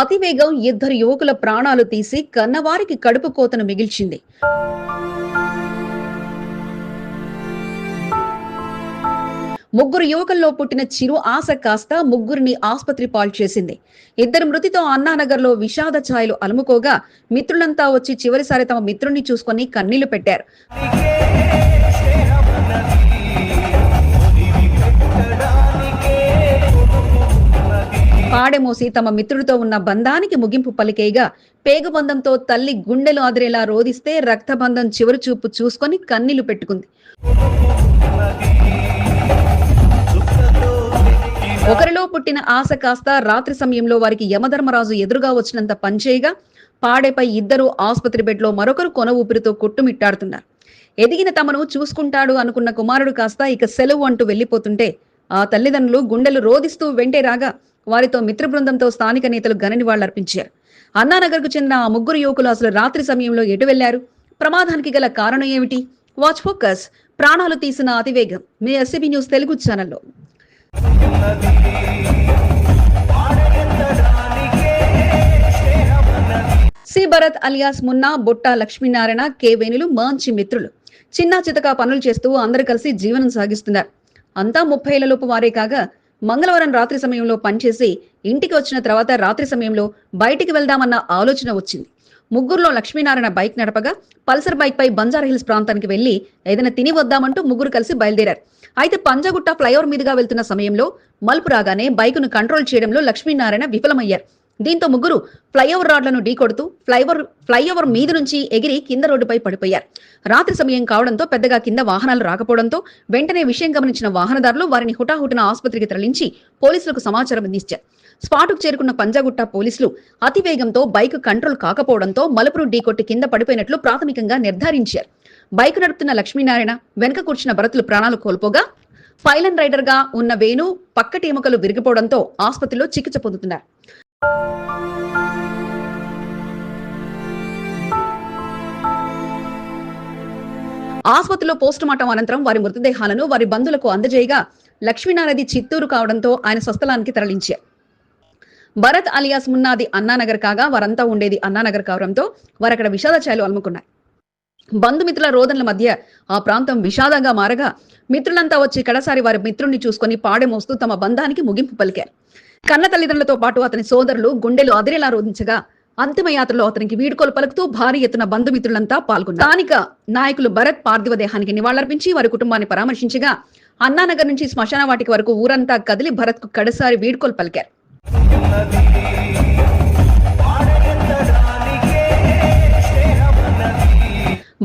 అతివేగం ఇద్దరు యువకుల ప్రాణాలు తీసి కన్నవారికి కడుపు కోతను మిగిల్చింది. ముగ్గురు యువకుల్లో పుట్టిన చిరు ఆశ కాస్త ముగ్గురిని ఆసుపత్రి పాలు చేసింది. ఇద్దరు మృతితో అన్నానగర్లో విషాద ఛాయలు అలుముకోగా మిత్రులంతా వచ్చి చివరిసారి తమ మిత్రుణ్ణి చూసుకొని కన్నీళ్ళు పెట్టారు. పాడెమోసి తమ మిత్రుడితో ఉన్న బంధానికి ముగింపు పలికేయగా పేగుబంధంతో తల్లి గుండెలు అదిరేలా రోదిస్తే రక్తబంధం చివరి చూపు చూసుకొని కన్నీళ్ళు పెట్టుకుంది. ఒకరిలో పుట్టిన ఆశ కాస్త రాత్రి సమయంలో వారికి యమధర్మరాజు ఎదురుగా వచ్చినంత పనిచేయగా పాడేపై ఇద్దరు ఆసుపత్రి బెడ్లో మరొకరు కొన ఊపిరితో కొట్టుమిట్టాడుతున్నారు. ఎదిగిన తమను చూసుకుంటాడు అనుకున్న కుమారుడు కాస్త ఇక సెలవు అంటూ వెళ్ళిపోతుంటే ఆ తల్లిదండ్రులు గుండెలు రోదిస్తూ వెంటే రాగా వారితో మిత్ర బృందంతో స్థానిక నేతలు ఘన నివాళులర్పించారు. అన్నానగర్కు చెందిన ఆ ముగ్గురు యువకులు అసలు రాత్రి సమయంలో ఎటు వెళ్ళారు ప్రమాదానికి గల కారణం ఏమిటి? వాచ్ ఫోకస్ ప్రాణాలు తీసిన అతివేగం. మీ ఎస్సీబీ న్యూస్ తెలుగు ఛానల్లో. C Bharath alias Munna Botta Lakshminarayana K వేణులు మంచి మిత్రులు. చిన్న చితక పనులు చేస్తూ అందరు కలిసి జీవనం సాగిస్తున్నారు. అంతా ముప్పైలలోపు వారే కాగా మంగళవారం రాత్రి సమయంలో పనిచేసి ఇంటికి వచ్చిన తర్వాత రాత్రి సమయంలో బయటికి వెళ్దామన్న ఆలోచన వచ్చింది. ముగ్గురులో లక్ష్మీనారాయణ బైక్ నడపగా పల్సర్ బైక్ పై బంజారా హిల్స్ ప్రాంతానికి వెళ్ళి ఏదైనా తిని వద్దామంటూ ముగ్గురు కలిసి బయలుదేరారు. అయితే పంజగుట్ట ఫ్లైఓవర్ మీదుగా వెళ్తున్న సమయంలో మలుపు రాగానే బైకును కంట్రోల్ చేయడంలో లక్ష్మీనారాయణ విఫలమయ్యారు. దీంతో ముగ్గురు ఫ్లైఓవర్ రాడ్లను ఢీకొడుతూ ఫ్లైఓవర్ ఫ్లైఓవర్ మీద నుంచి ఎగిరి కింద రోడ్డుపై పడిపోయారు. రాత్రి సమయం కావడంతో పెద్దగా కింద వాహనాలు రాకపోవడంతో వెంటనే విషయం గమనించిన వాహనదారులు వారిని హుటాహుటిన ఆసుపత్రికి తరలించి పోలీసులకు సమాచారం అందించారు. స్పాటుకు చేరుకున్న పంజాగుట్ట పోలీసులు అతివేగంతో బైక్ కంట్రోల్ కాకపోవడంతో మలుపును ఢీకొట్టి కింద పడిపోయినట్లు ప్రాథమికంగా నిర్ధారించారు. బైక్ నడుపుతున్న లక్ష్మీనారాయణ వెనక కూర్చున్న భరతులు ప్రాణాలు కోల్పోగా పైలన్ రైడర్గా ఉన్న వేణు పక్కటి ఎముకలు విరిగిపోవడంతో ఆసుపత్రిలో చికిత్స పొందుతున్నారు. ఆసుపత్రిలో పోస్టుమార్టం అనంతరం వారి మృతదేహాలను వారి బంధువులకు అందజేయగా లక్ష్మీనారది చిత్తూరు కావడంతో ఆయన స్వస్థలానికి తరలించారు. భరత్ అలియాస్ మున్నాది అన్నానగర్ కాగా వారంతా ఉండేది అన్నానగర్ కావడంతో వారు అక్కడ విషాద ఛాయలు అలుముకున్నారు బంధుమిత్రుల రోదనల మధ్య ఆ ప్రాంతం విషాదంగా మారగా మిత్రులంతా వచ్చి కడసారి వారి మిత్రుణ్ణి చూసుకొని పాడెమోస్తూ తమ బంధానికి ముగింపు పలికారు. కన్న తల్లిదండ్రులతో పాటు అతని సోదరులు గుండెలు అదిరేలా రోధించగా అంతిమయాత్రలో అతనికి వీడుకోలు పలుకుతూ భారీ ఎత్తున బంధుమిత్రులంతా పాల్గొన్నారు. స్థానిక నాయకులు భరత్ పార్థివ దేహానికి నివాళులర్పించి వారి కుటుంబాన్ని పరామర్శించగా అన్నానగర్ నుంచి శ్మశాన వాటికి వరకు ఊరంతా కదిలి భరత్కు కడసారి వీడుకోలు పలికారు.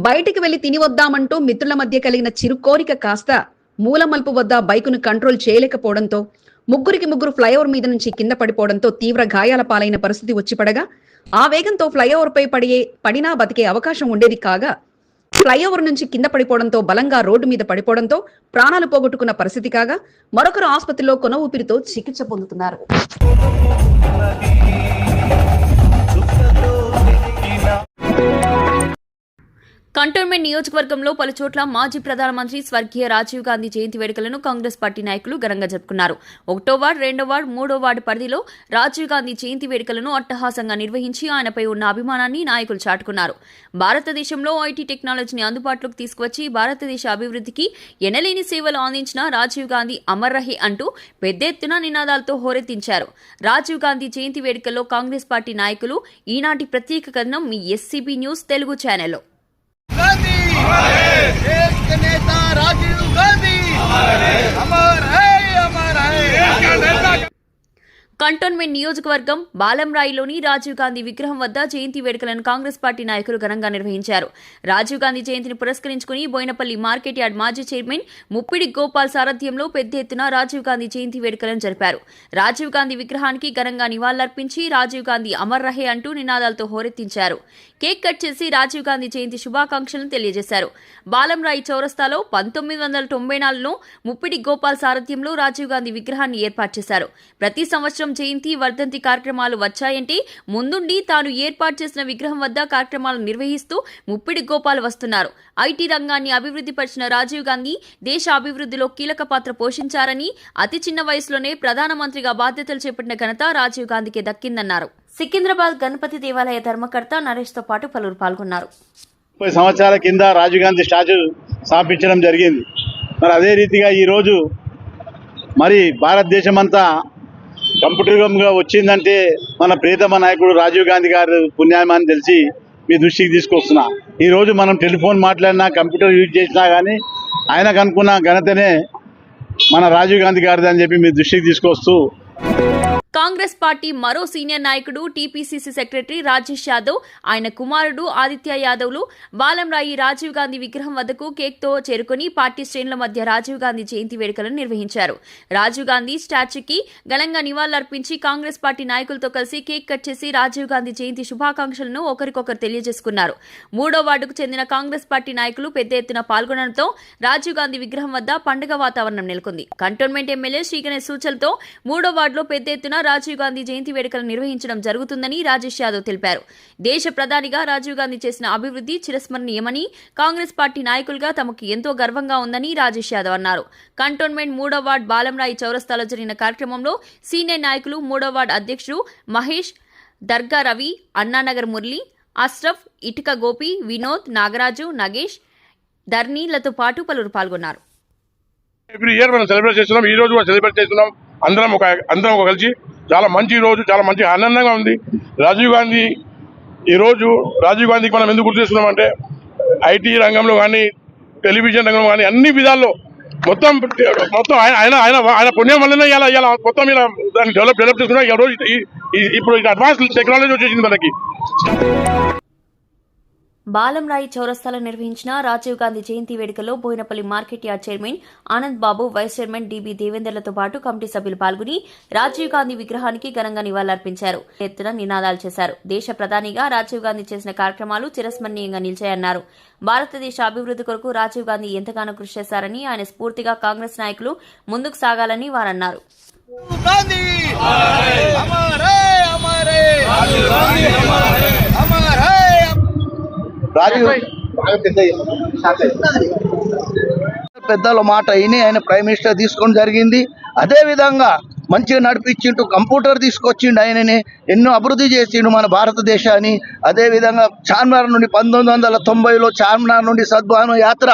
బయటికి వెళ్ళి తిని వద్దామంటూ మిత్రుల మధ్య కలిగిన చిరు కోరిక కాస్త మూలమల్పు వద్ద బైకును కంట్రోల్ చేయలేకపోవడంతో ముగ్గురికి ముగ్గురు ఫ్లైఓవర్ మీద నుంచి కింద పడిపోవడంతో తీవ్ర గాయాల పాలైన పరిస్థితి వచ్చి పడగా ఆ వేగంతో ఫ్లైఓవర్ పై పడియే పడినా బతికే అవకాశం ఉండేది కాగా ఫ్లైఓవర్ నుంచి కింద పడిపోవడంతో బలంగా రోడ్డు మీద పడిపోవడంతో ప్రాణాలు పోగొట్టుకున్న పరిస్థితి కాగా మరొకరు ఆసుపత్రిలో కొన ఊపిరితో చికిత్స పొందుతున్నారు. కంటోన్మెంట్ నియోజకవర్గంలో పలు చోట్ల మాజీ ప్రధానమంత్రి స్వర్గీయ రాజీవ్ గాంధీ జయంతి వేడుకలను కాంగ్రెస్ పార్టీ నాయకులు ఘనంగా జరుపుకున్నారు. ఒకటో వార్డు రెండో వార్డు మూడో వార్డు పరిధిలో రాజీవ్ గాంధీ జయంతి వేడుకలను అట్టహాసంగా నిర్వహించి ఆయనపై ఉన్న అభిమానాన్ని నాయకులు చాటుకున్నారు. భారతదేశంలో ఐటీ టెక్నాలజీని అందుబాటులోకి తీసుకువచ్చి భారతదేశ అభివృద్ధికి ఎనలేని సేవలు అందించిన రాజీవ్ గాంధీ అమర్ రహే అంటూ పెద్ద ఎత్తున నినాదాలతో హోరెత్తించారు. రాజీవ్ గాంధీ జయంతి వేడుకల్లో కాంగ్రెస్ పార్టీ నాయకులు ఈనాటి ప్రత్యేక కథనం మీ ఎస్సీబీ న్యూస్ తెలుగు ఛానల్లో. देश के नेता राजीव गांधी। अमर है। अमर है కంటోన్మెంట్ నియోజకవర్గం బాలంరాయిలోని రాజీవ్ గాంధీ విగ్రహం వద్ద జయంతి వేడుకలను కాంగ్రెస్ పార్టీ నాయకులు ఘనంగా నిర్వహించారు. రాజీవ్ గాంధీ జయంతిని పురస్కరించుకుని బోయినపల్లి మార్కెట్ యార్డ్ మాజీ చైర్మన్ ముప్పిడి గోపాల్ సారథ్యంలో పెద్ద ఎత్తున రాజీవ్ గాంధీ జయంతి వేడుకలను జరిపారు. రాజీవ్ గాంధీ విగ్రహానికి ఘనంగా నివాళులర్పించి రాజీవ్ గాంధీ అమర్ రహే అంటూ నినాదాలతో హోరెత్తించారు. కేక్ కట్ చేసి రాజీవ్ గాంధీ జయంతి శుభాకాంక్షలను తెలియజేశారు. బాలంరాయి చౌరస్తాలో పంతొమ్మిది వందల తొంభై నాలుగులో ముప్పిడి గోపాల్ సారథ్యంలో రాజీవ్ గాంధీ విగ్రహాన్ని ఏర్పాటు చేశారు. ప్రతి సంవత్సరం జయంతి వర్ధంతి కార్యక్రమాలు వచ్చాయంటే ముందుండి తాను ఏర్పాటు చేసిన విగ్రహం వద్ద కార్యక్రమాలు నిర్వహిస్తూ ముప్పిడి గోపాల్ వస్తున్నారు. ఐటీ రంగాన్ని అభివృద్ధి పరిచిన రాజీవ్ గాంధీ దేశ అభివృద్ధిలో కీలక పాత్ర పోషించారని అతి చిన్న వయసులోనే ప్రధానమంత్రిగా బాధ్యతలు చేపట్టిన ఘనత రాజీవ్ గాంధీకి దక్కిందన్నారు. సికింద్రాబాద్ గణపతి దేవాలయ ధర్మకర్త నరేష్తో పాటు పలువురు పాల్గొన్నారు. ముప్పై సంవత్సరాల కింద రాజీవ్ గాంధీ స్టాచ్యూ స్థాపించడం జరిగింది. మరి అదే రీతిగా ఈరోజు మరి భారతదేశం అంతా కంప్యూటర్ యుగంగా వచ్చిందంటే మన ప్రియతమ నాయకుడు రాజీవ్ గాంధీ గారు పుణ్యామని తెలిసి మీ దృష్టికి తీసుకొస్తున్నా. ఈరోజు మనం టెలిఫోన్ మాట్లాడినా కంప్యూటర్ యూజ్ చేసినా కానీ ఆయనకు అనుకున్న ఘనతనే మన రాజీవ్ గాంధీ గారిది అని చెప్పి మీ దృష్టికి తీసుకొస్తూ కాంగ్రెస్ పార్టీ మరో సీనియర్ నాయకుడు టీపీసీసీ సెక్రటరీ రాజేష్ యాదవ్ ఆయన కుమారుడు ఆదిత్య యాదవ్లు బాలంరాయి రాజీవ్ గాంధీ విగ్రహం వద్దకు కేక్తో చేరుకుని పార్టీ శ్రేణుల మధ్య రాజీవ్ గాంధీ జయంతి వేడుకలను నిర్వహించారు. రాజీవ్ గాంధీ స్టాచ్యూకి ఘనంగా నివాళులర్పించి కాంగ్రెస్ పార్టీ నాయకులతో కలిసి కేక్ కట్ చేసి రాజీవ్ గాంధీ జయంతి శుభాకాంక్షలను ఒకరికొకరు తెలియజేసుకున్నారు. మూడో వార్డుకు చెందిన కాంగ్రెస్ పార్టీ నాయకులు పెద్ద ఎత్తున పాల్గొనడంతో రాజీవ్ గాంధీ విగ్రహం వద్ద పండుగ వాతావరణం నెలకొంది. కంటోన్మెంట్ ఎమ్మెల్యే శ్రీగణేష్ సూచనలతో మూడో వార్డులో పెద్ద ఎత్తున రాజీవ్ గాంధీ జయంతి వేడుకలు నిర్వహించడం జరుగుతుందని రాజేష్ యాదవ్ తెలిపారు. దేశ ప్రధానిగా రాజీవ్ గాంధీ చేసిన అభివృద్ధి చిరస్మరణీయమని కాంగ్రెస్ పార్టీ నాయకులుగా తమకు ఎంతో గర్వంగా ఉందని రాజేష్ యాదవ్ అన్నారు. కంటోన్మెంట్ మూడో వార్డ్ బాలంరాయి చౌరస్తాలో జరిగిన కార్యక్రమంలో సీనియర్ నాయకులు మూడో వార్డ్ అధ్యక్షుడు మహేష్ దర్గా రవి అన్నానగర్ మురళి అష్రఫ్ ఇటుక గోపి వినోద్ నాగరాజు నగేష్ ధర్నీలతో పాటు పలువురు పాల్గొన్నారు. ఎవ్రీ ఇయర్ మనం సెలబ్రేట్ చేస్తున్నాం. ఈ రోజు కూడా సెలబ్రేట్ చేస్తున్నాం. అందరం ఒక అందరం ఒక కలిసి చాలా మంచి రోజు చాలా మంచి ఆనందంగా ఉంది. రాజీవ్ గాంధీ ఈ రోజు రాజీవ్ గాంధీకి మనం ఎందుకు గుర్తు చేస్తున్నాం అంటే ఐటీ రంగంలో కానీ టెలివిజన్ రంగంలో కానీ అన్ని విధాల్లో మొత్తం మొత్తం ఆయన ఆయన ఆయన ఆయన పుణ్యం వల్లనే ఇలా ఇలా మొత్తం ఇలా దాన్ని డెవలప్ డెవలప్ చేసుకున్నా ఈ రోజు ఈ- ఇప్పుడు అడ్వాన్స్ టెక్నాలజీ వచ్చేసింది మనకి. బాలంరాయి చౌరస్తాలో నిర్వహించిన రాజీవ్ గాంధీ జయంతి వేడుకలో Boinapalli market yard chairman Anand Babu vice chairman DB దేవేందర్లతో పాటు కమిటీ సభ్యులు పాల్గొని రాజీవ్ గాంధీ విగ్రహానికి ఘనంగా నివాళులర్పించారు. ఎత్తున నినాదాలు చేశారు. దేశ ప్రధానిగా రాజీవ్ గాంధీ చేసిన కార్యక్రమాలు చిరస్మరణీయంగా నిలిచాయన్నారు. భారతదేశ అభివృద్ది కొరకు రాజీవ్ గాంధీ ఎంతగానో కృషి చేశారని ఆయన స్ఫూర్తిగా కాంగ్రెస్ నాయకులు ముందుకు సాగాలని వారన్నారు. గాంధీ రాజీవ్ పెద్దల మాట విని ఆయన ప్రైమ్ మినిస్టర్ తీసుకోవడం జరిగింది. అదే విధంగా మంచిగా నడిపించిండు కంప్యూటర్ తీసుకొచ్చిండు ఆయనని ఎన్నో అభివృద్ధి చేసిండు మన భారతదేశాన్ని. అదే విధంగా చార్మినార్ నుండి పంతొమ్మిది వందల తొంభైలో చార్మినార్ నుండి సద్భాను యాత్ర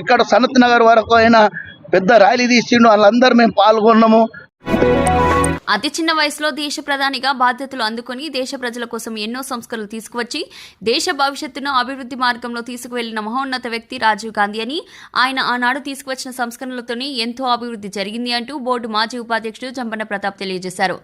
ఇక్కడ సనత్ నగర్ వరకు ఆయన పెద్ద ర్యాలీ తీసిండు. వాళ్ళందరూ మేము పాల్గొన్నాము. అతి చిన్న వయసులో దేశ ప్రధానిగా బాధ్యతలు అందుకుని దేశ ప్రజల కోసం ఎన్నో సంస్కరణలు తీసుకువచ్చి దేశ భవిష్యత్తును అభివృద్ధి మార్గంలో తీసుకువెళ్ళిన మహోన్నత వ్యక్తి రాజీవ్ గాంధీ అని ఆయన ఆనాడు తీసుకువచ్చిన సంస్కరణలతోనే ఎంతో అభివృద్ధి జరిగింది అంటూ బోర్డు మాజీ ఉపాధ్యక్షుడు జంపన్న ప్రతాప్ తెలియజేశారు.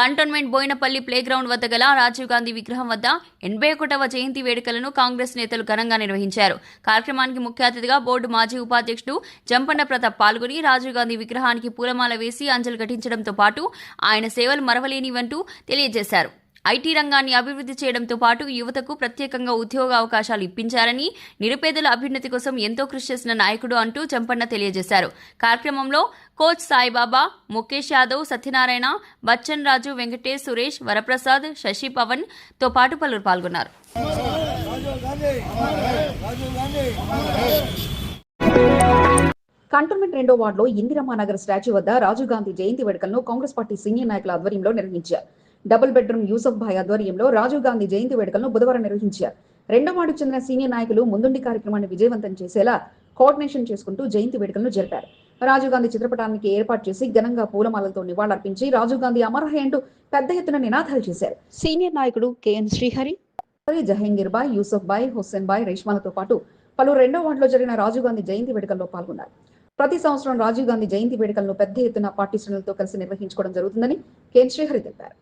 కంటోన్మెంట్ బోయినపల్లి ప్లే గ్రౌండ్ వద్ద గల రాజీవ్ గాంధీ విగ్రహం వద్ద ఎనభై ఒకటవ జయంతి వేడుకలను కాంగ్రెస్ నేతలు ఘనంగా నిర్వహించారు. కార్యక్రమానికి ముఖ్య అతిథిగా బోర్డు మాజీ ఉపాధ్యక్షుడు జంపన్న ప్రతాప్ పాల్గొని రాజీవ్ గాంధీ విగ్రహానికి పూలమాల వేసి అంజలి ఘటించడంతో పాటు ఆయన సేవలు మరవలేనివంటూ తెలియజేశారు. ఐటీ రంగాన్ని అభివృద్ధి చేయడంతో పాటు యువతకు ప్రత్యేకంగా ఉద్యోగ అవకాశాలు ఇప్పించారని నిరుపేదల అభ్యున్నతి కోసం ఎంతో కృషి చేసిన నాయకుడు అంటూ చంపన్న తెలియజేశారు. కార్యక్రమంలో కోచ్ సాయిబాబా ముఖేష్ యాదవ్ సత్యనారాయణ బచ్చన్ రాజు వెంకటేష్ సురేష్ వరప్రసాద్ శశి పవన్తో పాటు పలువురు పాల్గొన్నారు. కంటోన్మెంట్ రెండో వార్డులో ఇందిరమ్మ నగర్ స్టాచ్యూ వద్ద రాజీవ్ గాంధీ జయంతి వేడుకలను కాంగ్రెస్ పార్టీ సీనియర్ నాయకుల ఆధ్వర్యంలో నిర్వహించారు. డబుల్ బెడ్రూమ్ యూసఫ్ భాయ్ ఆధ్వర్యంలో రాజీవ్ గాంధీ జయంతి వేడుకలను బుధవారం నిర్వహించారు. రెండో వార్డుకు చెందిన సీనియర్ నాయకులు ముందుండి కార్యక్రమాన్ని విజయవంతం చేసేలా కోఆర్డినేషన్ చేసుకుంటూ జయంతి వేడుకలను జరిపారు. రాజీవ్ గాంధీ చిత్రపటానికి ఏర్పాటు చేసి ఘనంగా పూలమాలతో నివాళులర్పించి రాజీవ్ గాంధీ అమరహే అంటూ పెద్ద ఎత్తున నినాదాలు చేశారు. సీనియర్ నాయకుడు కెఎన్ శ్రీహరి జహంగీర్ బాయ్ యూసఫ్ బాయ్ హుస్సేన్ బాయ్ రేష్మాలతో పాటు పలు రెండో వార్డులో జరిగిన రాజీవ్ గాంధీ జయంతి వేడుకల్లో పాల్గొన్నారు. ప్రతి సంవత్సరం రాజీవ్ గాంధీ జయంతి వేడుకలను పెద్ద ఎత్తున పార్టీ శ్రేణులతో కలిసి నిర్వహించుకోవడం జరుగుతుందని కేన్ శ్రీహరి తెలిపారు.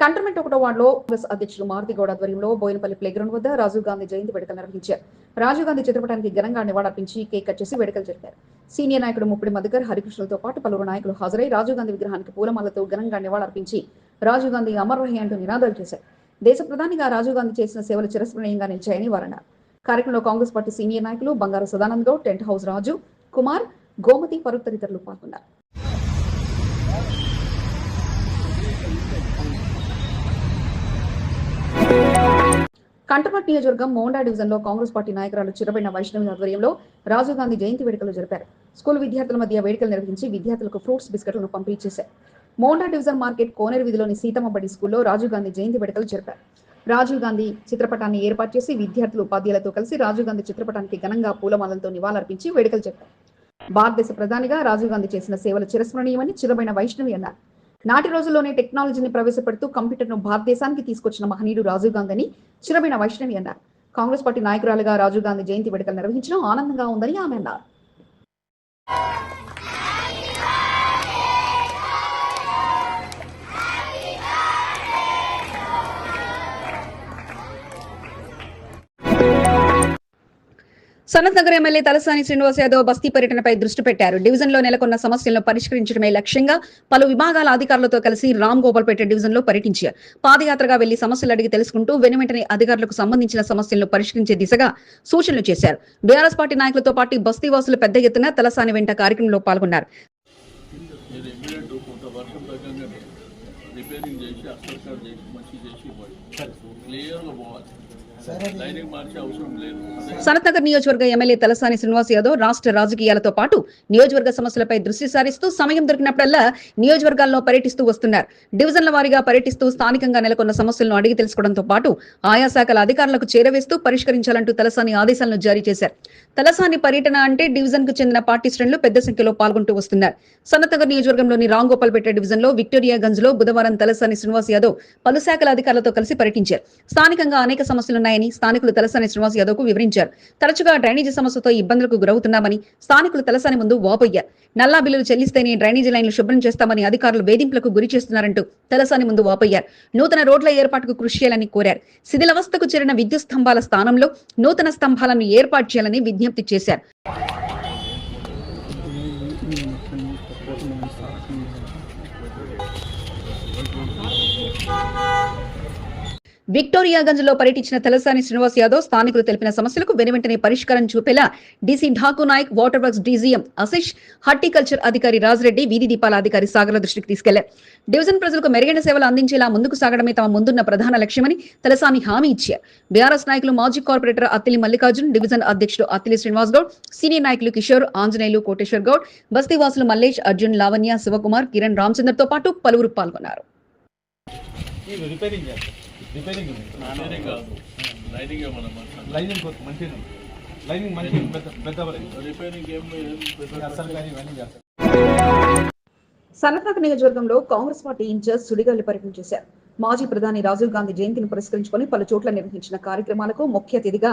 కంటర్మెంట్ ఒకటో వార్డులో కాంగ్రెస్ అధ్యక్షుడు మారుతి గౌడ్ ఆధ్వర్యంలో బోయినపల్లి ప్లేగ్రౌండ్ వద్ద రాజీవ్ గాంధీ జయంతి వేడుకలు నిర్వహించారు. రాజీవ్ గాంధీ చిత్రపటానికి ఘనంగా నివాళులర్పించి కేక్ కట్ చేసి వేడుకలు జరిపారు. సీనియర్ నాయకుడు ముప్పిడి మధుకర్ హరికృష్ణులతో పాటు పలువురు నాయకులు హాజరై రాజీవ్ గాంధీ విగ్రహానికి పూలమాలతో ఘనంగా నివాళులర్పించి రాజీవ్ గాంధీ అమర్ రహి అంటూ నినాదాలు చేశారు. దేశ ప్రధానిగా రాజీవ్ గాంధీ చేసిన సేవలు చిరస్మరణీయంగా నిలిచాయని వారన్నారు కార్యక్రమంలో కాంగ్రెస్ పార్టీ సీనియర్ నాయకులు బంగారు సదానంద్ గౌడ్ టెంట్ హౌస్ రాజు కుమార్ గోమతి ఫరూక్ తదితరులు పాల్గొన్నారు. కంటపట్ నియోజకవర్గం మోండా డివిజన్లో కాంగ్రెస్ పార్టీ నాయకురాలు చిరబడిన వైష్ణవి ఆధ్వర్యంలో రాజీవ్ గాంధీ జయంతి వేడుకలు జరిపారు. స్కూల్ విద్యార్థుల మధ్య వేడుకలు నిర్వహించి విద్యార్థులకు ఫ్రూట్స్ బిస్కెట్లను పంపిణీ చేశారు. మోండా డివిజన్ మార్కెట్ కోనేరు వీధిలోని సీతమ్మ బడి స్కూల్లో రాజీవ్ గాంధీ జయంతి వేడుకలు జరిపారు. రాజీవ్ గాంధీ చిత్రపటాన్ని ఏర్పాటు చేసి విద్యార్థులు ఉపాధ్యాయులతో కలిసి రాజీవ్ గాంధీ చిత్రపటానికి ఘనంగా పూలమాలలతో నివాళులర్పించి వేడుకలు జరిపారు. భారతదేశ ప్రధానిగా రాజీవ్ గాంధీ చేసిన సేవలు చిరస్మరణీయమని చిరమైన వైష్ణవి అన్నారు. నాటి రోజుల్లోనే టెక్నాలజీని ప్రవేశపెడుతూ కంప్యూటర్ను భారతదేశానికి తీసుకొచ్చిన మహనీయుడు రాజీవ్ గాంధీ చిరమైన వైష్ణవి అన్నారు. కాంగ్రెస్ పార్టీ నాయకురాలుగా రాజీవ్ గాంధీ జయంతి వేడుకలు నిర్వహించడం ఆనందంగా ఉందని ఆమె అన్నారు. సనత్ నగర్ ఎమ్మెల్యే తలసాని శ్రీనివాస్ యాదవ్ బస్తీ పర్యటనపై దృష్టి పెట్టారు. డివిజన్లో నెలకొన్న సమస్యలను పరిష్కరించడమే లక్ష్యంగా పలు విభాగాల అధికారులతో కలిసి రామ్ గోపాల్పేట డివిజన్లో పర్యటించారు. పాదయాత్రగా వెళ్ళి సమస్యలు అడిగి తెలుసుకుంటూ వెనువెంటనే అధికారులకు సంబంధించిన సమస్యలను పరిష్కరించే దిశగా సూచనలు చేశారు. బీఆర్ఎస్ పార్టీ నాయకులతో పాటు బస్తీ వాసులు పెద్ద ఎత్తున తలసాని వెంట కార్యక్రమంలో పాల్గొన్నారు. రిపేరింగ్ చేసి చేసి మంచి చేసి క్లియర్గా పోవాలి లైనింగ్ మార్చే అవసరం లేదు. సనత్ నగర్ నియోజకవర్గ ఎమ్మెల్యే తలసాని శ్రీనివాస్ యాదవ్ రాష్ట్ర రాజకీయాలతో పాటు నియోజకవర్గ సమస్యలపై దృష్టి సారిస్తూ సమయం దొరికినప్పుడల్లా నియోజకవర్గాల్లో పర్యటిస్తూ వస్తున్నారు. డివిజన్ల వారీగా పర్యటిస్తూ స్థానికంగా నెలకొన్న సమస్యలను అడిగి తెలుసుకోవడంతో పాటు ఆయా శాఖల అధికారులకు చేరవేస్తూ పరిష్కరించాలంటూ తలసాని ఆదేశాలను జారీ చేశారు. తలసాని పర్యటన అంటే డివిజన్కు చెందిన పార్టీ శ్రేణులు పెద్ద సంఖ్యలో పాల్గొంటూ వస్తున్నారు. సనత్ నగర్ నియోజకవర్గంలోని రాంగోపాల్పేట డివిజన్లో విక్టోరియా గంజ్లో బుధవారం తలసాని శ్రీనివాస్ యాదవ్ పలు శాఖల అధికారులతో కలిసి పర్యటించారు. స్థానికంగా అనేక సమస్యలున్నాయని స్థానికులు తలసాని శ్రీనివాస్ యాదవ్కు వివరించారు. తరచుగా డ్రైనేజీ సమస్యతో ఇబ్బందులకు గురవుతున్నామని స్థానికులు తలసాని ముందు వాపోయ్యారు నల్లా బిల్లులు చెల్లిస్తేనే డ్రైనేజీ లైన్లు శుభ్రం చేస్తామని అధికారులు వేధింపులకు గురి చేస్తున్నారంటూ తలసాని ముందు వాపోయ్యారు. నూతన రోడ్ల ఏర్పాటుకు కృషి చేయాలని కోరారు. శిథిలవస్థకు చేరిన విద్యుత్ స్తంభాల స్థానంలో నూతన స్తంభాలను ఏర్పాటు చేయాలని విజ్ఞప్తి చేశారు. విక్టోరియాగంజ్లో పర్యటించిన తలసాని శ్రీనివాస్ యాదవ్ స్థానికులు తెలిపిన సమస్యలకు వెనువెంటనే పరిష్కారం చూపేలా DC Thaku Nayak water works DGM Ashish horticulture అధికారి రాజరెడ్డి వీధి దీపాల అధికారి సాగర్ల దృష్టికి తీసుకెళ్ళారు. డివిజన్ ప్రజలకు మెరుగైన సేవలు అందించేలా ముందుకు సాగడమే తమ ముందున్న ప్రధాన లక్ష్యమని తలసాని హామీ ఇచ్చారు. బీఆర్ఎస్ నాయకులు మాజీ కార్పొరేటర్ అత్తిలి మల్లికార్జున్ డివిజన్ అధ్యక్షుడు అత్తిలి శ్రీనివాస్ గౌడ్ సీనియర్ నాయకులు కిషోర్ ఆంజనేయులు కోటేశ్వర్ గౌడ్ బస్తీవాసులు మల్లేష్ అర్జున్ లావణ్య శివకుమార్ కిరణ్ రామచందర్తో పాటు పలువురు పాల్గొన్నారు. రిపేరింగ్ కాదు. లైనింగ్ లైనింగ్ కొత్త మంచిగా లైనింగ్ మంచి పెద్ద పెద్ద రిపేరింగ్ ఏం ఏం పెద్ద అసలు కానీ ఇవన్నీ చేస్తారు. సన్నపక నియోజకవర్గంలో కాంగ్రెస్ పార్టీ ఇన్ఛార్జ్ సుడిగాలి పర్యటన చేశారు. మాజీ ప్రధాని రాజీవ్ గాంధీ జయంతిని పురస్కరించుకొని పలు చోట్ల నిర్వహించిన కార్యక్రమాలకు ముఖ్య అతిథిగా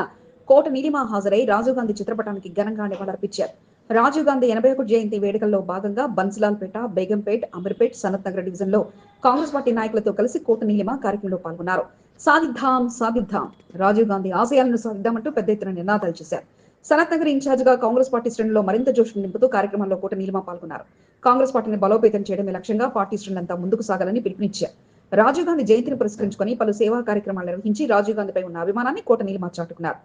కోట నీలిమా హాజరై రాజీవ్ గాంధీ చిత్రపటానికి ఘనంగా నివాళులర్పించారు. రాజీవ్ గాంధీ ఎనభై ఒకటి జయంతి వేడుకల్లో భాగంగా బన్స్లాల్పేట బేగంపేట్ అమీర్పేట్ సనత్ నగర్ డివిజన్లో కాంగ్రెస్ పార్టీ నాయకులతో కలిసి కోట నీలిమ కార్యక్రమంలో పాల్గొన్నారు. సాధిద్దాం సాధిద్దాం. రాజీవ్ గాంధీ ఆశయాలను సాధిద్దామంటూ పెద్ద ఎత్తున నినాదాలు చేశారు. సనత్ నగర్ ఇన్ఛార్జిగా కాంగ్రెస్ పార్టీ శ్రేణుల్లో మరింత జోష్ నింపుతూ కార్యక్రమంలో కోట నీలిమ పాల్గొన్నారు. కాంగ్రెస్ పార్టీని బలోపేతం చేయడమే లక్ష్యంగా పార్టీ శ్రేణులంతా ముందుకు సాగాలని పిలుపునిచ్చారు. రాజీవ్ గాంధీ జయంతిని పురస్కరించుకొని పలు సేవా కార్యక్రమాలు నిర్వహించి రాజీవ్ గాంధీపై ఉన్న అభిమానాన్ని కోట నీలిమ చాటుకున్నారు.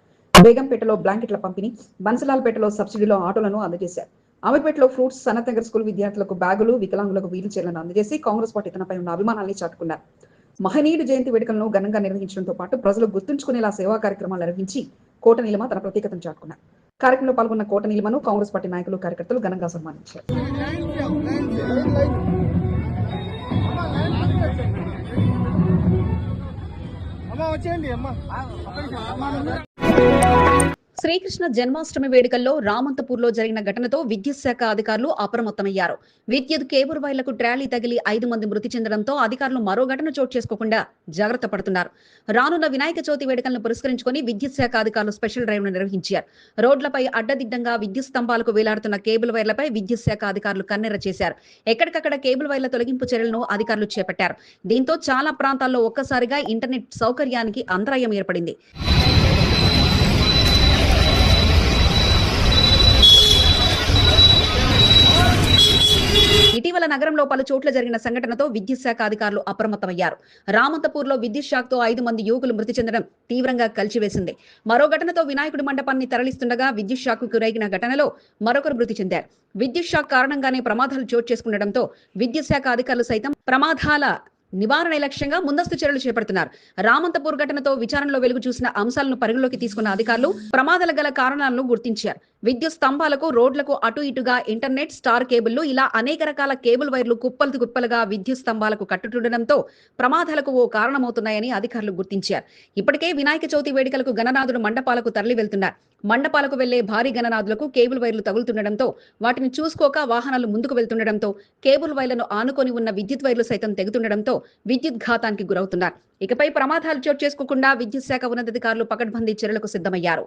బేగంపేటలో బ్లాంకెట్ల పంపిణీ బన్సలాల్పేటలో సబ్సిడీలో ఆటోలను అందజేశారు. అమీర్పేటలో ఫ్రూట్స్ సనత్ నగర్ స్కూల్ విద్యార్థులకు బ్యాగులు వికలాంగులకు వీలు చైర్లను అందజేసి కాంగ్రెస్ పార్టీ తనపై ఉన్న అభిమానాన్ని చాటుకున్నారు. మహనీయుడు జయంతి వేడుకలను ఘనంగా నిర్వహించడంతో పాటు ప్రజలు గుర్తుంచుకునేలా సేవా కార్యక్రమాలు నిర్వహించి కోట నిలమ తన ప్రత్యేకతను చాటుకున్నారు. కార్యక్రమంలో పాల్గొన్న కోట నిలమను కాంగ్రెస్ పార్టీ నాయకులు కార్యకర్తలు ఘనంగా సన్మానించారు. Trên điểm mà. Srikrishna Janmashtami వేడుకల్లో రామంతపూర్లో జరిగిన ఘటనతో విద్యుత్ శాఖ అధికారులు అప్రమత్తమయ్యారు. విద్యుత్ కేబుల్ వైర్లకు ట్రాలీ తగిలి ఐదు మంది మృతి చెందడంతో అధికారులు మరో ఘటన చోటు చేసుకోకుండా జాగ్రత్త పడుతున్నారు. రానున్న వినాయక చవితి వేడుకలను పురస్కరించుకొని విద్యుత్ శాఖ అధికారులు స్పెషల్ డ్రైవ్ను నిర్వహించారు. రోడ్లపై అడ్డదిడ్డంగా విద్యుత్ స్తంభాలకు వేలాడుతున్న కేబుల్ వైర్లపై విద్యుత్ శాఖ అధికారులు కన్నెర చేశారు. ఎక్కడికక్కడ కేబుల్ వైర్ల తొలగింపు చర్యలను అధికారులు చేపట్టారు. దీంతో చాలా ప్రాంతాల్లో ఒక్కసారిగా ఇంటర్నెట్ సౌకర్యానికి అంతరాయం ఏర్పడింది. ఇటీవల నగరంలో పలు చోట్ల జరిగిన సంఘటనతో విద్యుత్ శాఖ అధికారులు అప్రమత్తమయ్యారు. రామంతపూర్లో విద్యుత్ షాక్తో ఐదు మంది యువకులు మృతి చెందడం తీవ్రంగా కలిచివేసింది. మరో ఘటనతో వినాయకుడి మండపాన్ని తరలిస్తుండగా విద్యుత్ షాక్ గురైన ఘటనలో మరొకరు మృతి చెందారు. విద్యుత్ షాక్ కారణంగానే ప్రమాదాలు చోటు చేసుకుండటంతో విద్యుత్ శాఖ అధికారులు సైతం ప్రమాదాల నివారణ లక్ష్యంగా ముందస్తు చర్యలు చేపడుతున్నారు. రామంతపూర్ ఘటనతో విచారణలో వెలుగు చూసిన అంశాలను పరిగణలోకి తీసుకున్న అధికారులు ప్రమాదాల గల కారణాలను గుర్తించారు. విద్యుత్ స్తంభాలకు రోడ్లకు అటు ఇటుగా ఇంటర్నెట్ స్టార్ కేబుల్లు ఇలా అనేక రకాల కేబుల్ వైర్లు కుప్పలు కుప్పలుగా విద్యుత్ స్తంభాలకు కట్టుతుండడంతో ప్రమాదాలకు ఓ కారణమవుతున్నాయని అధికారులు గుర్తించారు. ఇప్పటికే వినాయక చవితి వేడుకలకు గణనాథుడు మండపాలకు తరలి వెళ్తున్నారు మండపాలకు వెళ్ళే భారీ గణనాథులకు కేబుల్ వైర్లు తగులుతుండడంతో వాటిని చూసుకోక వాహనాలు ముందుకు వెళ్తుండడంతో కేబుల్ వైర్లను ఆనుకొని ఉన్న విద్యుత్ వైర్లు సైతం తెగుతుండడంతో విద్యుత్ ఘాతానికి గురవుతున్నారు. ఇకపై ప్రమాదాలు చోటు చేసుకోకుండా విద్యుత్ శాఖ ఉన్నతాధికారులు పకడ్బందీ చర్యలకు సిద్ధమయ్యారు.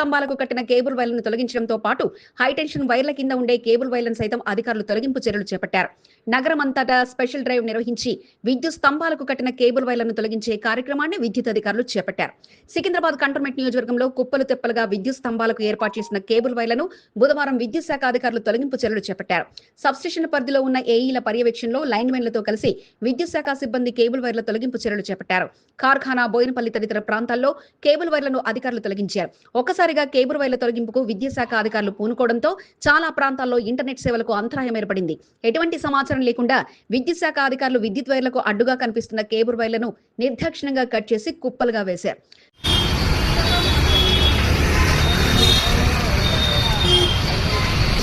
స్తంభాలకు కట్టిన కేబుల్ వైర్లను తొలగించడంతో పాటు హైటెన్షన్ వైర్ల కింద ఉండే కేబుల్ వైర్లను సైతం అధికారులు తొలగింపు చర్యలు చేపట్టారు. నగరం అంతటా స్పెషల్ డ్రైవ్ నిర్వహించి విద్యుత్ స్తంభాలకు కట్టిన కేబుల్ వైర్లను తొలగించే కార్యక్రమాన్ని విద్యుత్ అధికారులు చేపట్టారు. సికింద్రాబాద్ కంటోన్మెంట్ నియోజకవర్గంలో కుప్పలు తెప్పలుగా విద్యుత్ స్తంభాలకు ఏర్పాటు చేసిన కేబుల్ వైర్లను బుధవారం విద్యుత్ శాఖ అధికారులు తొలగింపు చర్యలు చేపట్టారు. సబ్స్టేషన్ పరిధిలో ఉన్న ఏఈల పర్యవేక్షణలో లైన్మెన్లతో కలిసి విద్యుత్ శాఖ సిబ్బంది కేబుల్ వైర్ల తొలగింపు చర్యలు చేపట్టారు. కార్ఖానా బోయినపల్లి తదితర ప్రాంతాల్లో కేబుల్ వైర్లను అధికారులు తొలగించారు. ఒక్కసారిగా కేబుల్ వైర్ల తొలగింపుకు విద్యుత్ శాఖ అధికారులు పూనుకోవడంతో చాలా ప్రాంతాల్లో ఇంటర్నెట్ సేవలకు అంతరాయం ఏర్పడింది. ఎటువంటి సమాచారం లేకుండా విద్యుత్ అధికారులు విద్యుత్ వైర్లకు అడ్డుగా కనిపిస్తున్న కేబుల్ వైర్లను నిర్దాక్షిణ్యంగా కట్ చేసి కుప్పలుగా వేశారు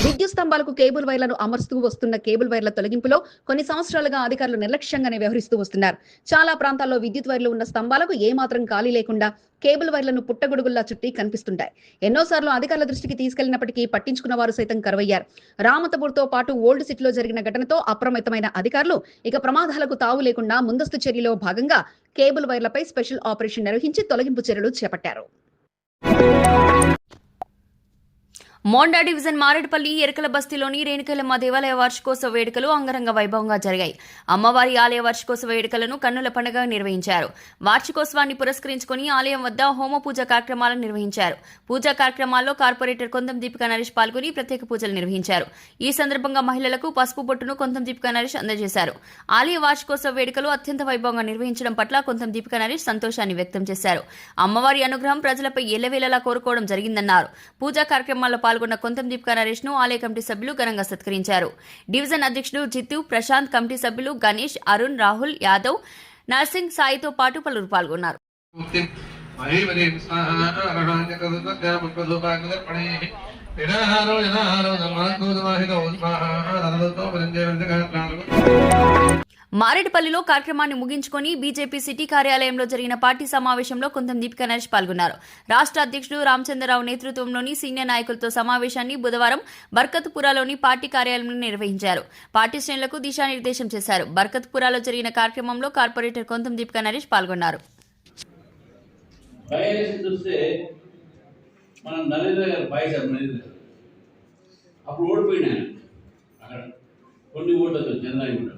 విద్యుత్ స్తంభాలకు కేబుల్ వైర్లను అమరుస్తూ వస్తున్న కేబుల్ వైర్ల తొలగింపులో కొన్ని సంవత్సరాలుగా అధికారులు నిర్లక్ష్యంగానే వ్యవహరిస్తూ వస్తున్నారు. చాలా ప్రాంతాల్లో విద్యుత్ వైర్లు ఉన్న స్తంభాలకు ఏమాత్రం ఖాళీ లేకుండా కేబుల్ వైర్లను పుట్టగొడుగుల్లా చుట్టి కనిపిస్తుంటాయి. ఎన్నోసార్లు అధికారుల దృష్టికి తీసుకెళ్ళినప్పటికీ పట్టించుకున్న వారు సైతం కరువయ్యారు. రామతపూర్తో పాటు ఓల్డ్ సిటీలో జరిగిన ఘటనతో అప్రమత్తమైన అధికారులు ఇక ప్రమాదాలకు తావు లేకుండా ముందస్తు చర్యలో భాగంగా కేబుల్ వైర్లపై స్పెషల్ ఆపరేషన్ నిర్వహించి తొలగింపు చర్యలు చేపట్టారు. మోండా డివిజన్ మారేడుపల్లి ఎరకల బస్తీలోని రేణుకలమ్మ దేవాలయ వార్షికోత్సవ వేడుకలు అంగరంగ వైభవంగా జరిగాయి. అమ్మవారి ఆలయ వార్షికోత్సవ వేడుకలను కన్నుల పండుగ నిర్వహించారు. వార్షికోత్సవాన్ని పురస్కరించుకుని ఆలయం వద్ద హోమ పూజ కార్యక్రమాలను నిర్వహించారు. పూజా కార్యక్రమాల్లో కార్పొరేటర్ కొంతం దీపికా నరేష్ పాల్గొని ప్రత్యేక పూజలు నిర్వహించారు. ఈ సందర్భంగా మహిళలకు పసుపు బొట్టును కొంతం దీపికా నరేష్ అందజేశారు. ఆలయ వార్షికోత్సవ వేడుకలు అత్యంత వైభవంగా నిర్వహించడం పట్ల కొంతం దీపికా నరేష్ సంతోషాన్ని వ్యక్తం చేశారు. అమ్మవారి అనుగ్రహం ప్రజలపై ఎల్లవేళలా కోరుకోవడం జరిగిందన్నారు. పూజా కార్యక్రమాల్లో పాల్గొన్న కొంతం దీపికా నరేష్ను ఆలయ కమిటీ సభ్యులు ఘనంగా సత్కరించారు. డివిజన్ అధ్యక్షుడు జిత్తు ప్రశాంత్ కమిటీ సభ్యులు గణేష్ అరుణ్ రాహుల్ యాదవ్ నర్సింగ్ సాయితో పాటు పలువురు పాల్గొన్నారు. మారేడుపల్లిలో కార్యక్రమాన్ని ముగించుకొని బీజేపీ సిటీ కార్యాలయంలో జరిగిన పార్టీ సమావేశంలో కొంతం దీపికా నరేష్ పాల్గొన్నారు. రాష్ట్ర అధ్యక్షుడు రామచంద్రరావు నేతృత్వంలోని సీనియర్ నాయకులతో సమావేశాన్ని బుధవారం బర్కత్పురాలోని పార్టీ కార్యాలయంలో నిర్వహించారు. పార్టీ శ్రేణులకు దిశానిర్దేశం చేశారు. బర్కత్పురాలో జరిగిన కార్యక్రమంలో కార్పొరేటర్ కొంతం దీపిక నరేష్ పాల్గొన్నారు. మనం నరేంద్ర గారు నరేంద్ర అప్పుడు అక్కడ కొన్ని ఓట్లు చంద్రాయి ఓట్లు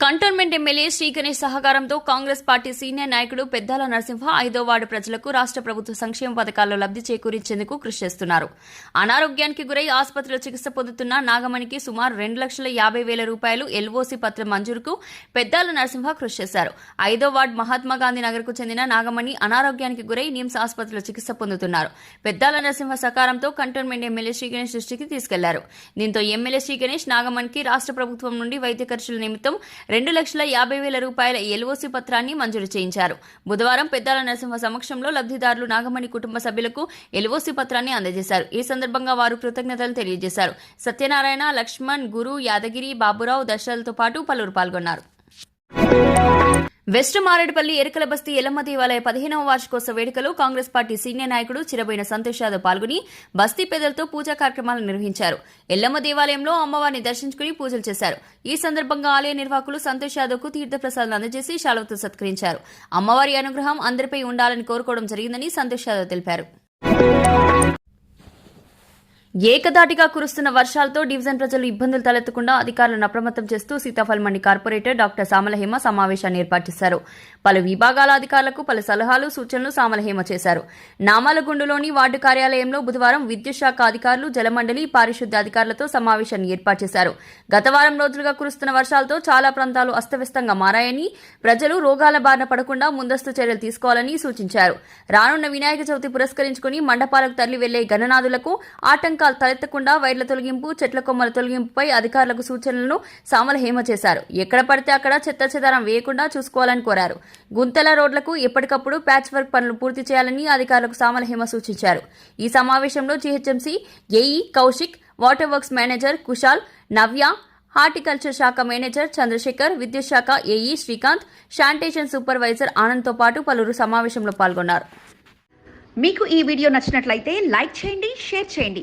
కంటోన్మెంట్ ఎమ్మెల్యే శ్రీ గణేష్ సహకారంతో కాంగ్రెస్ పార్టీ సీనియర్ నాయకుడు పెద్దాల నరసింహ ఐదో వార్డు ప్రజలకు రాష్ట్ర ప్రభుత్వ సంక్షేమ పథకాల్లో లబ్ధి చేకూరించేందుకు కృషి చేస్తున్నారు. అనారోగ్యానికి గురై ఆసుపత్రిలో చికిత్స పొందుతున్న నాగమణికి సుమారు రెండు లక్షల యాభై వేల రూపాయలు ఎల్ఓసి పత్రం మంజూరుకు పెద్దాల నరసింహ కృషి చేశారు. ఐదో వార్డు మహాత్మా గాంధీ నగర్కు చెందిన నాగమణి అనారోగ్యానికి గురై నిమ్స్ ఆసుపత్రిలో చికిత్స పొందుతున్నారు. పెద్దాల నరసింహ సహకారంతో కంటోన్మెంట్ ఎమ్మెల్యే శ్రీ గణేష్ దృష్టికి తీసుకెళ్ళారు. దీంతో ఎమ్మెల్యే శ్రీ గణేష్ నాగమణికి రాష్ట్ర ప్రభుత్వం నుండి వైద్య ఖర్చుల నిమిత్తం రెండు లక్షల యాభై వేల రూపాయల ఎల్ఓసి పత్రాన్ని మంజూరు చేయించారు. బుధవారం పెద్దాల నరసింహ సమక్షంలో లబ్ధిదారులు నాగమణి కుటుంబ సభ్యులకు ఎల్ఓసి పత్రాన్ని అందజేశారు. ఈ సందర్భంగా వారు కృతజ్ఞతలు తెలియజేశారు. సత్యనారాయణ లక్ష్మణ్ గురు యాదగిరి బాబురావు దశరథ్తో పాటు పలువురు పాల్గొన్నారు. వెస్ట్ మారేడుపల్లి ఎరకల బస్తీ ఎల్లమ్మ దేవాలయ పదిహేనవ వార్షికోత్సవ వేడుకలో కాంగ్రెస్ పార్టీ సీనియర్ నాయకుడు చిరబోయిన సంతోష్ యాదవ్ పాల్గొని బస్తీ పెద్దలతో పూజా కార్యక్రమాలు నిర్వహించారు. ఎల్లమ్మ దేవాలయంలో అమ్మవారిని దర్శించుకుని పూజలు చేశారు. ఈ సందర్భంగా ఆలయ నిర్వాహకులు సంతోష్ యాదవ్కు తీర్థప్రసాదాలు అందజేసి శాలవతో సత్కరించారు. అమ్మవారి అనుగ్రహం అందరిపై ఉండాలని కోరుకోవడం జరిగిందని సంతోష్ యాదవ్ తెలిపారు. ఏకదాటిగా కురుస్తున్న వర్షాలతో డివిజన్ ప్రజలు ఇబ్బందులు తలెత్తకుండా అధికారులను అప్రమత్తం చేస్తూ సీతాఫల్ మండి కార్పొరేటర్ డాక్టర్ సామలహేమ సమావేశాన్ని ఏర్పాటు చేశారు. పలు విభాగాల అధికారులకు పలు సలహాలు సూచనలు సామలహేమ చేశారు. నామాలగుండులోని వార్డు కార్యాలయంలో బుధవారం విద్యుత్ శాఖ అధికారులు జలమండలి పారిశుద్ధ్య అధికారులతో సమావేశాన్ని ఏర్పాటు చేశారు. గత వారం రోజులుగా కురుస్తున్న వర్షాలతో చాలా ప్రాంతాలు అస్తవ్యస్తంగా మారాయని ప్రజలు రోగాల బారిన పడకుండా ముందస్తు చర్యలు తీసుకోవాలని సూచించారు. రానున్న వినాయక చవితి పురస్కరించుకుని మండపాలకు తరలి వెళ్ళే గణనాథులకు ఆటంకాలు తలెత్తకుండా వైర్ల తొలగింపు చెట్ల కొమ్మల తొలగింపుపై అధికారులకు సూచనలను సామల హేమ చేశారు. ఎక్కడ పడితే అక్కడ చెత్త చెదారం వేయకుండా చూసుకోవాలని కోరారు. గుంతల రోడ్లకు ఎప్పటికప్పుడు ప్యాచ్ వర్క్ పనులు పూర్తి చేయాలని అధికారులకు సామల హేమ సూచించారు. ఈ సమావేశంలో GHMC AE Kaushik water works manager Kushal Navya horticulture శాఖ మేనేజర్ చంద్రశేఖర్ విద్యుత్ శాఖ ఏఈ శ్రీకాంత్ శానిటేషన్ సూపర్వైజర్ ఆనంద్తో పాటు పలువురు సమావేశంలో పాల్గొన్నారు. మీకు ఈ వీడియో నచ్చినట్లయితే లైక్ చేయండి షేర్ చేయండి.